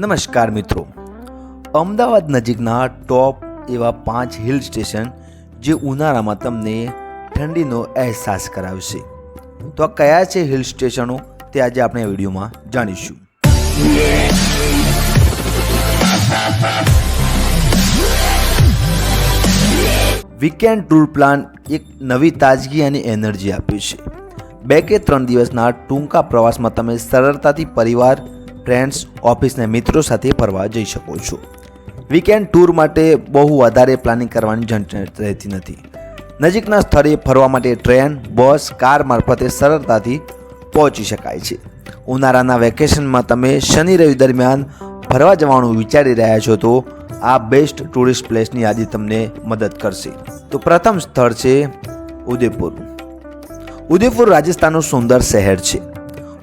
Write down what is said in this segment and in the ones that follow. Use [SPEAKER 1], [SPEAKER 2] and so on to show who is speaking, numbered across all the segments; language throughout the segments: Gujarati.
[SPEAKER 1] નમસ્કાર મિત્રો. અમદાવાદ નજીકના ટોપ એવા પાંચ હિલ સ્ટેશન જે ઉનાળામાં તમને ઠંડીનો અહેસાસ કરાવશે. તો આ કયા છે હિલ સ્ટેશનો તે આજે આપણે વિડીયોમાં જાણીશું. વીકેન્ડ ટૂર પ્લાન એક નવી તાજગી અને એનર્જી આપે છે. બે કે ત્રણ દિવસના ટૂંકા પ્રવાસમાં તમે સરળતાથી પરિવાર ફ્રેન્ડ્સ ઓફિસના મિત્રો સાથે ફરવા જઈ શકો છો. વીકેન્ડ ટૂર માટે બહુ વધારે પ્લાનિંગ કરવાની ઝંઝટ રહેતી નથી. નજીકના સ્થળે ફરવા માટે ટ્રેન બસ કાર મારફતે સરળતાથી પહોંચી શકાય છે. ઉનાળાના વેકેશનમાં તમે શનિ રવિ દરમિયાન ફરવા જવાનું વિચારી રહ્યા છો તો આ બેસ્ટ ટુરિસ્ટ પ્લેસની યાદી તમને મદદ કરશે. તો પ્રથમ સ્થળ છે ઉદયપુર. ઉદયપુર રાજસ્થાનનું સુંદર શહેર છે.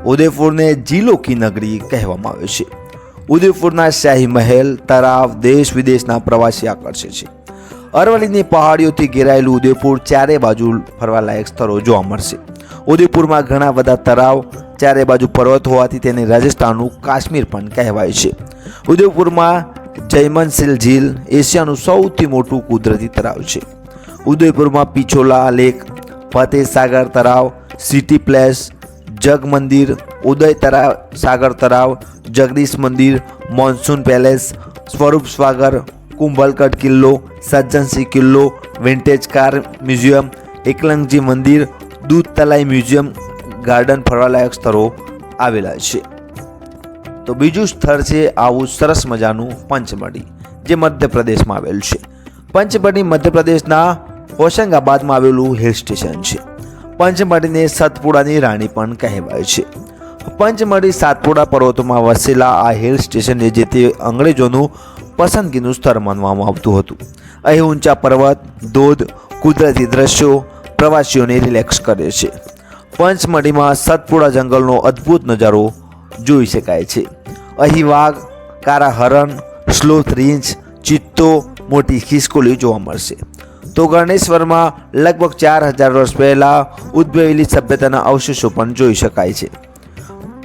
[SPEAKER 1] ઉદયપુરને જીલો કી નગરી કહેવામાં આવે છે. ઉદયપુરના શાહી મહેલ તળાવ દેશ વિદેશના પ્રવાસી આકર્ષે છે. અરવલ્લીની પહાડીઓથી ઘેરાયેલું ઉદયપુર ચારે બાજુ ફરવાલાયક સ્થળો જોવા મળશે. ઉદયપુરમાં ઘણા બધા તળાવ ચારે બાજુ પર્વત હોવાથી તેને રાજસ્થાનનું કાશ્મીર પણ કહેવાય છે. ઉદયપુરમાં જયમનસિલ ઝીલ એશિયાનું સૌથી મોટું કુદરતી તળાવ છે. ઉદયપુરમાં પિછોલા લેક, ફતેહ સાગર તળાવ સિટી પ્લેસ જગ મંદિર, ઉદય તળાવ સાગર તળાવ જગદીશ મંદિર, મોન્સૂન પેલેસ, સ્વરૂપ સ્વાગર, કુંભલકટ કિલ્લો સજ્જનસિંહ કિલ્લો, વિન્ટેજ કાર મ્યુઝિયમ, એકલંગજી મંદિર, દૂધ તલાઈ મ્યુઝિયમ, ગાર્ડન ફરવાલાયક સ્થળો આવેલા છે. તો બીજું સ્થળ છે આવું સરસ મજાનું પંચમઢી, જે મધ્યપ્રદેશમાં આવેલું છે. પંચમઢી મધ્યપ્રદેશના હોશંગાબાદમાં આવેલું હિલ સ્ટેશન છે. પંચમઢીને સતપુડાની રાણી પણ કહેવાય છે. પંચમઢી સાતપુડા પર્વતોમાં વસેલા આ હિલ સ્ટેશનને જે તે અંગ્રેજોનું પસંદગીનું સ્થળ માનવામાં આવતું હતું. અહીં ઊંચા પર્વત, ધોધ, કુદરતી દ્રશ્યો પ્રવાસીઓને રિલેક્સ કરે છે. પંચમઢીમાં સતપુડા જંગલનો અદ્ભુત નજારો જોઈ શકાય છે. અહીં વાઘ કારા હરણ સ્લોથ રીંછ, ચિત્તો, મોટી ખિસકોલી જોવા મળશે. તો ગણેશ્વરમાં લગભગ ચાર હજાર વર્ષ પહેલાં ઉદ્ભવેલી સભ્યતાના અવશેષો પણ જોઈ શકાય છે.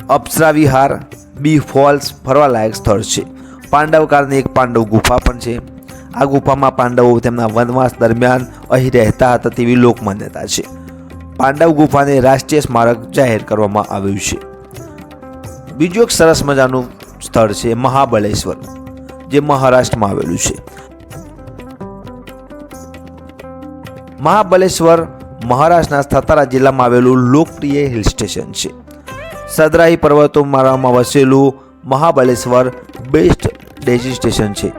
[SPEAKER 1] અપ્સરા વિહાર બી ફોલ્સ ફરવાલાયક સ્થળ છે. પાંડવકાળની એક પાંડવ ગુફા પણ છે. આ ગુફામાં પાંડવો તેમના વનવાસ દરમિયાન અહીં રહેતા હતા તેવી લોકમાન્યતા છે. પાંડવ ગુફાને રાષ્ટ્રીય સ્મારક જાહેર કરવામાં આવ્યું છે. બીજું એક સરસ મજાનું સ્થળ છે મહાબળેશ્વર, જે મહારાષ્ટ્રમાં આવેલું છે. મહાબલેશ્વર, મહારાષ્ટ્રના સતારા જિલ્લામાં આવેલું લોકપ્રિય હિલ સ્ટેશન છે. સદરાઈ પર્વતોમાળામાં વસેલું મહાબલેશ્વર બેસ્ટ ડેસ્ટિનેશન છે.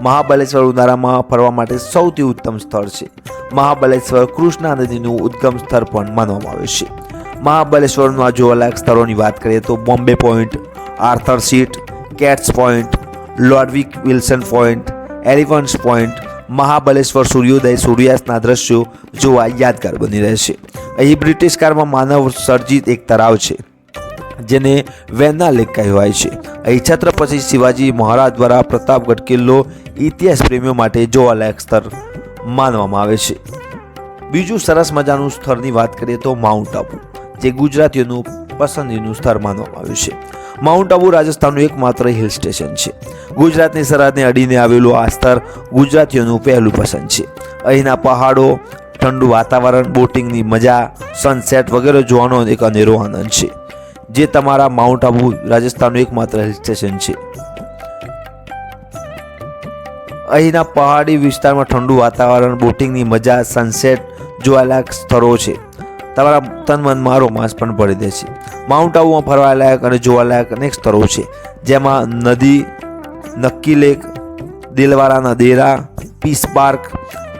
[SPEAKER 1] મહાબલેશ્વર ઉનાળામાં ફરવા માટે સૌથી ઉત્તમ સ્થળ છે. મહાબલેશ્વર કૃષ્ણા નદીનું ઉદ્ગમ સ્થળ પણ માનવામાં આવે છે. મહાબલેશ્વરમાં જોવાલાયક સ્થળોની વાત કરીએ તો Bombay point, Arthur seat, Kate's point Lodwick Wilson point, elephant's point Mahabaleshwar સૂર્યોદય સૂર્યાસ્તના દ્રશ્યો જોવા યાદગાર બની રહેશે અહીં બ્રિટિશ કાળમાં માનવ સર્જિત એક તળાવ છે, જેને વેના લેક કહેવાય છે. અહીં છત્રપતિ શિવાજી મહારાજ દ્વારા પ્રતાપગઢ કિલ્લો ઇતિહાસ પ્રેમીઓ માટે જોવાલાયક સ્થળ માનવામાં આવે છે. બીજું સરસ મજાનું સ્થળની વાત કરીએ તો માઉન્ટ આબુ, જે ગુજરાતીઓનું પસંદગીનું સ્થળ માનવામાં આવ્યું છે. માઉન્ટ આબુ રાજસ્થાનનું એકમાત્ર હિલ સ્ટેશન છે. ગુજરાતની સરહદને અડીને આવેલું આ સ્થળ ગુજરાતીઓનું પહેલું પસંદ છે. અહીંના પહાડો, ઠંડુ વાતાવરણ, બોટિંગની મજા સનસેટ વગેરે જોવાનો એક અનેરો આનંદ છે, જે તમારા માઉન્ટ આબુ રાજસ્થાનનું એકમાત્ર હિલ સ્ટેશન છે. અહીંના પહાડી વિસ્તારમાં ઠંડુ વાતાવરણ, બોટિંગની મજા સનસેટ જોવાલાયક સ્થળો છે. તમારા તન મન મારો માસ પણ ભરી દે છે. માઉન્ટ આબુમાં ફરવાલાયક અને જોવાલાયક અનેક સ્થળો છે. જેમાં નદી, નક્કી લેક દિલવારાના દેરા પીસ પાર્ક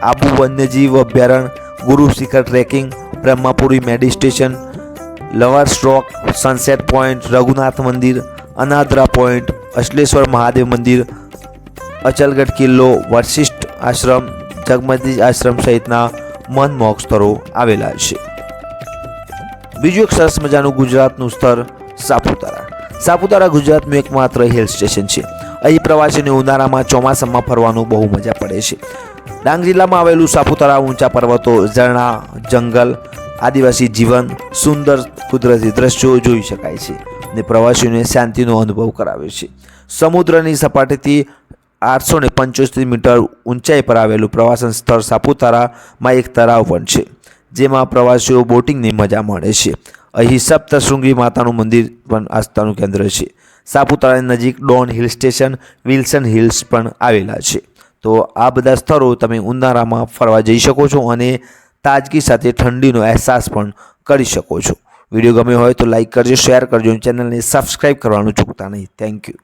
[SPEAKER 1] આબુ વન્યજીવ અભયારણ્ય, Guru Shikhar trekking Brahmapuri મેડી station lover stroke sunset point Raghunath મંદિર, અનાદરા પોઈન્ટ અશ્લેશ્વર મહાદેવ મંદિર, અચલગઢ કિલ્લો વશિષ્ઠ આશ્રમ જગમતી આશ્રમ સહિતના મનમોહક સ્થળો આવેલા છે. બીજું એક સરસ મજાનું ગુજરાતનું સ્થળ સાપુતારા. સાપુતારા ગુજરાતનું એકમાત્ર હિલ સ્ટેશન છે. અહીં પ્રવાસીને ઉનાળામાં ચોમાસામાં ફરવાનું બહુ મજા પડે છે. ડાંગ જિલ્લામાં આવેલું સાપુતારા ઊંચા પર્વતો, ઝરણા, જંગલ, આદિવાસી જીવન, સુંદર કુદરતી દ્રશ્યો જોઈ શકાય છે ને પ્રવાસીઓને શાંતિનો અનુભવ કરાવે છે. સમુદ્રની સપાટીથી આઠસો ને પંચોતેર મીટર ઊંચાઈ પર આવેલું પ્રવાસન સ્થળ સાપુતારામાં એક તળાવ પણ છે. જેમાં પ્રવાસીઓ બોટિંગની મજા માણે છે. અહીં સપ્તશૃંગી માતાનું મંદિર પણ આસ્થાનું કેન્દ્ર છે. સાપુતારાની નજીક Don hill station, Wilson hills પણ આવેલા છે. તો આ બધા સ્થળો તમે ઉનાળામાં ફરવા જઈ શકો છો અને તાજગી સાથે ઠંડીનો અહેસાસ પણ કરી શકો છો. વીડિયો ગમ્યો હોય તો લાઈક કરજો, શેર કરજો ચેનલને સબસ્ક્રાઈબ કરવાનું ચૂકતા નહીં. Thank you